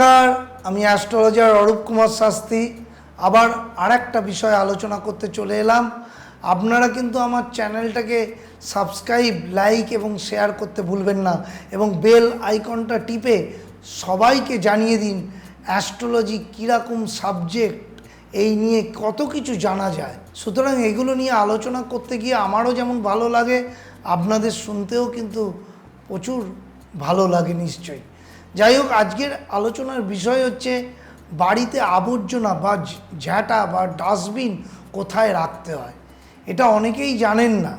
নমস্কার, আমি অ্যাস্ট্রোলজার অরূপ কুমার শাস্ত্রী। আবার আর একটা বিষয়ে আলোচনা করতে চলে এলাম। আপনারা কিন্তু আমার চ্যানেলটাকে সাবস্ক্রাইব, লাইক এবং শেয়ার করতে ভুলবেন না এবং বেল আইকনটা টিপে সবাইকে জানিয়ে দিন অ্যাস্ট্রোলজি কীরকম সাবজেক্ট, এই নিয়ে কত কিছু জানা যায়। সুতরাং এগুলো নিয়ে আলোচনা করতে গিয়ে আমারও যেমন ভালো লাগে, আপনাদের শুনতেও কিন্তু প্রচুর ভালো লাগে নিশ্চয়ই। যাই হোক, আজকের আলোচনার বিষয় হচ্ছে বাড়িতে আবর্জনা বা ঝ্যাঁটা বা ডাস্টবিন কোথায় রাখতে হয়? এটা অনেকেই জানেন না।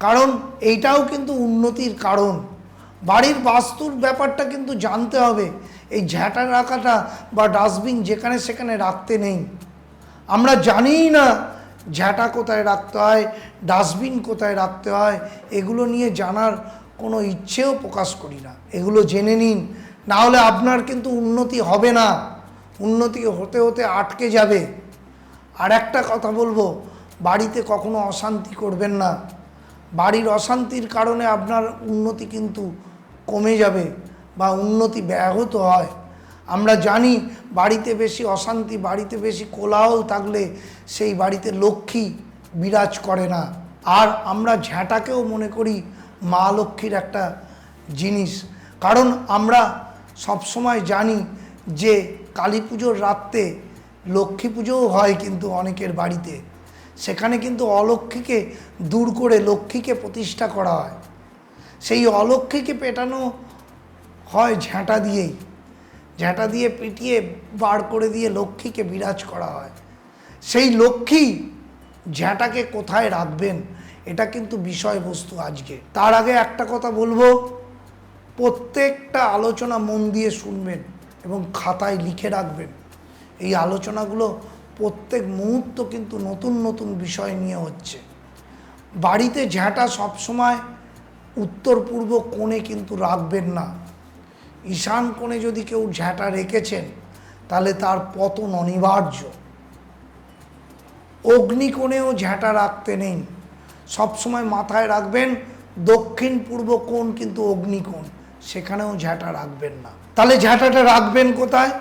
কারণ এইটাও কিন্তু উন্নতির কারণ। বাড়ির বাস্তুর ব্যাপারটা কিন্তু জানতে হবে, এই ঝ্যাঁটা রাখাটা বা ডাস্টবিন যেখানে সেখানে রাখতে নেই। আমরা জানিই না ঝ্যাঁটা কোথায় রাখতে হয়, ডাস্টবিন কোথায় রাখতে হয়, এগুলো নিয়ে জানার কোনো ইচ্ছেও প্রকাশ করি না। এগুলো জেনে নিন। না হলে আপনার কিন্তু উন্নতি হবে না। উন্নতি হতে হতে আটকে যাবে। আর একটা কথা বলব, বাড়িতে কখনো অশান্তি করবেন না। বাড়ির অশান্তির কারণে আপনার উন্নতি কিন্তু কমে যাবে বা উন্নতি ব্যাহত হয়। আমরা জানি বাড়িতে বেশি অশান্তি, বাড়িতে বেশি কোলাহল থাকলে সেই বাড়িতে লক্ষ্মী বিরাজ করে না। আর আমরা ঝ্যাঁটাকেও মনে করি মা লক্ষ্মীর একটা জিনিস। কারণ আমরা সবসময় জানি যে কালী পুজোর রাত্রে লক্ষ্মী পুজোও হয় কিন্তু অনেকের বাড়িতে। সেখানে কিন্তু অলক্ষ্মীকে দূর করে লক্ষ্মীকে প্রতিষ্ঠা করা হয়। সেই অলক্ষ্মীকে পেটানো হয় ঝ্যাঁটা দিয়েই। ঝ্যাঁটা দিয়ে পিটিয়ে বার করে দিয়ে লক্ষ্মীকে বিরাজ করা হয়। সেই লক্ষ্মী ঝ্যাঁটাকে কোথায় রাখবেন? এটা কিন্তু বিষয়বস্তু আজকে। তার আগে একটা কথা বলব, প্রত্যেকটা আলোচনা মন দিয়ে শুনবেন এবং খাতায় লিখে রাখবেন। এই আলোচনাগুলো প্রত্যেক মুহূর্ত কিন্তু নতুন নতুন বিষয় নিয়ে হচ্ছে। বাড়িতে ঝ্যাঁটা সবসময় উত্তর পূর্ব কোণে কিন্তু রাখবেন না। ঈশান কোণে যদি কেউ ঝ্যাঁটা রেখেছেন, তাহলে তার পতন অনিবার্য। অগ্নিকোণেও ঝ্যাঁটা রাখতে নেই। সবসময় মাথায় রাখবেন, দক্ষিণ, পূর্ব কোণ কিন্তু অগ্নিকোণ, সেখানেও ঝ্যাঁটা রাখবেন না। তাহলে ঝ্যাঁটাটা রাখবেন কোথায়?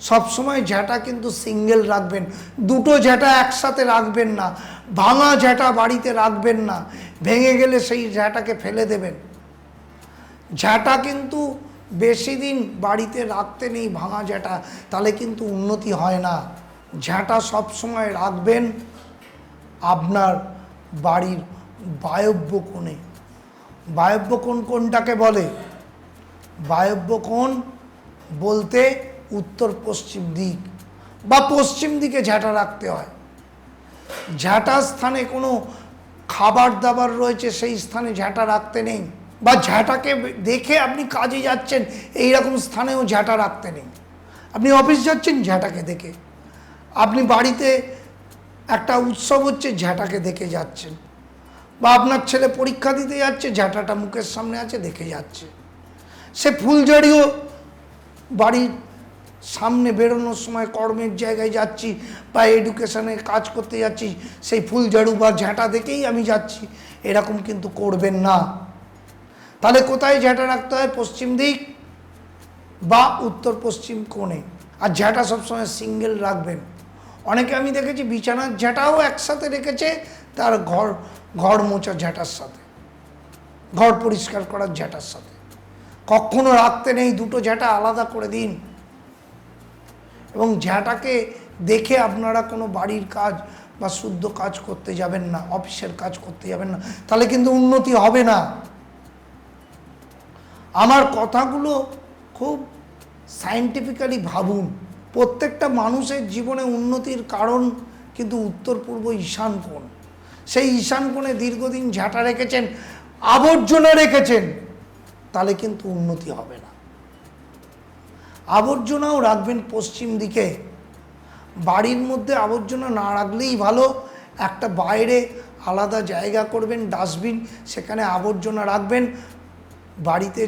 সবসময় ঝ্যাঁটা কিন্তু সিঙ্গেল রাখবেন, দুটো ঝ্যাঁটা একসাথে রাখবেন না, ভাঙা ঝ্যাঁটা বাড়িতে রাখবেন না, ভেঙে গেলে সেই ঝ্যাঁটাকে ফেলে দেবেন। ঝ্যাঁটা কিন্তু বেশি দিন বাড়িতে রাখতে নেই ভাঙা ঝ্যাঁটা তাহলে কিন্তু উন্নতি হয় না। ঝ্যাঁটা সব সময় রাখবেন, আপনার বাড়ির বায়ব্য কোণে। বায়ব্য কোণ কোনটাকে বলে? বায়ব্য কোণ বলতে উত্তর পশ্চিম দিক বা পশ্চিম দিকে ঝ্যাঁটা রাখতে হয়। ঝ্যাঁটা স্থানে কোনো খাবার দাবার রয়েছে, সেই স্থানে ঝ্যাঁটা রাখতে নেই বা ঝ্যাঁটাকে দেখে আপনি কাজে যাচ্ছেন এই রকম স্থানেও ঝ্যাঁটা রাখতে নেই। আপনি অফিস যাচ্ছেন ঝ্যাঁটাকে দেখে। আপনি বাড়িতে একটা উৎসব হচ্ছে ঝ্যাঁটাকে দেখে যাচ্ছেন বা আপনার ছেলে পরীক্ষা দিতে যাচ্ছে ঝ্যাঁটাটা মুখের সামনে আছে, দেখে যাচ্ছে। সে ফুলঝাড়িও বাড়ির সামনে বেরোনোর সময় কর্মের জায়গায় যাচ্ছি, বা এডুকেশনে কাজ করতে যাচ্ছি, সেই ফুলঝাড়ু বা ঝ্যাঁটা দেখেই আমি যাচ্ছি। এরকম কিন্তু করবেন না। তাহলে কোথায় ঝ্যাঁটা রাখতে হয়? পশ্চিম দিক বা উত্তর পশ্চিম কোণে। আর ঝ্যাঁটা সবসময় সিঙ্গেল রাখবেন। অনেকে আমি দেখেছি বিছানার ঝ্যাঁটাও একসাথে রেখেছে, তার ঘর ঘর মোছা ঝ্যাঁটার সাথে, ঘর পরিষ্কার করার ঝ্যাঁটার সাথে। কখনো রাখতে নেই দুটো ঝ্যাঁটা আলাদা করে দিন। এবং ঝ্যাঁটাকে দেখে আপনারা কোনো বাড়ির কাজ বা শুদ্ধ কাজ করতে যাবেন না, অফিসের কাজ করতে যাবেন না, তাহলে কিন্তু উন্নতি হবে না। আমার কথাগুলো খুব সায়েন্টিফিক্যালি ভাবুন। প্রত্যেকটা মানুষের জীবনে উন্নতির কারণ কিন্তু উত্তর পূর্ব ঈশান কোণ। সেই ঈশান কোণে দীর্ঘদিন ঝাঁটা রেখেছেন, আবর্জনা রেখেছেন, তাহলে কিন্তু উন্নতি হবে না। আবর্জনাও রাখবেন পশ্চিম দিকে। বাড়ির মধ্যে আবর্জনা না রাখলেই ভালো, একটা বাইরে আলাদা জায়গা করবেন ডাস্টবিন, সেখানে আবর্জনা রাখবেন। বাড়িতে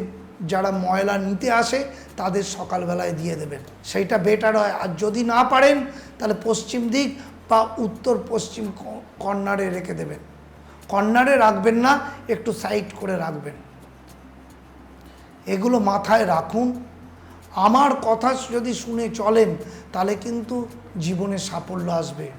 যারা ময়লা নিতে আসে তাদের সকালবেলায় দিয়ে দেবেন। সেইটা বেটার হয়। আর যদি না পারেন, তাহলে পশ্চিম দিক বা উত্তর পশ্চিম কর্নারে রেখে দেবেন। কর্নারে রাখবেন না, একটু সাইড করে রাখবেন। এগুলো মাথায় রাখুন। আমার কথা যদি শুনে চলেন, তাহলে কিন্তু জীবনে সাফল্য আসবে।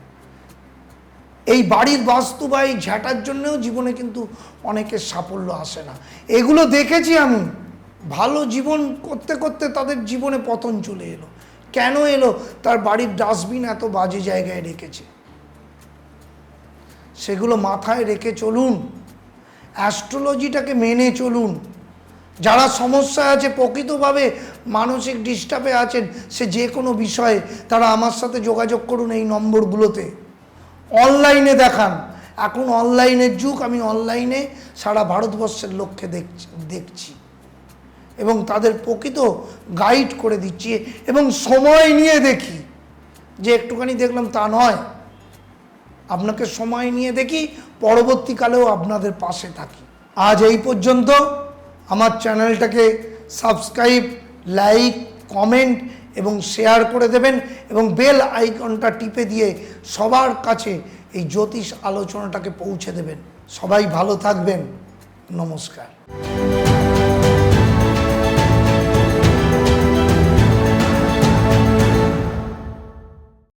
এই বাড়ির বাস্তু বা এই ঝ্যাটার জন্যও জীবনে কিন্তু অনেকের সাফল্য আসে না। এগুলো দেখেছি আমি। ভালো জীবন করতে করতে তাদের জীবনে পতন চলে এলো। কেন এলো? তার বাড়ির ডাস্টবিন এত বাজে জায়গায় রেখেছে। সেগুলো মাথায় রেখে চলুন। অ্যাস্ট্রোলজিটাকে মেনে চলুন। যারা সমস্যা আছে, প্রকৃতভাবে মানসিক ডিস্টার্বে আছেন, সে যে কোনো বিষয়ে তারা আমার সাথে যোগাযোগ করুন এই নম্বরগুলোতে। অনলাইনে দেখান। এখন অনলাইনের যুগ, আমি অনলাইনে সারা ভারতবর্ষের লক্ষ্যে দেখছি দেখছি। এবং তাদের প্রকৃত গাইড করে দিচ্ছি এবং সময় নিয়ে দেখি। যে একটুখানি দেখলাম তা নয়। আপনাকে সময় নিয়ে দেখি, পরবর্তীকালেও আপনাদের পাশে থাকি। আজ এই পর্যন্ত আমার চ্যানেলটাকে সাবস্ক্রাইব লাইক কমেন্ট এবং শেয়ার করে দেবেন এবং বেল আইকনটা টিপে দিয়ে সবার কাছে এই জ্যোতিষ আলোচনাটাকে পৌঁছে দেবেন। সবাই ভালো থাকবেন। নমস্কার।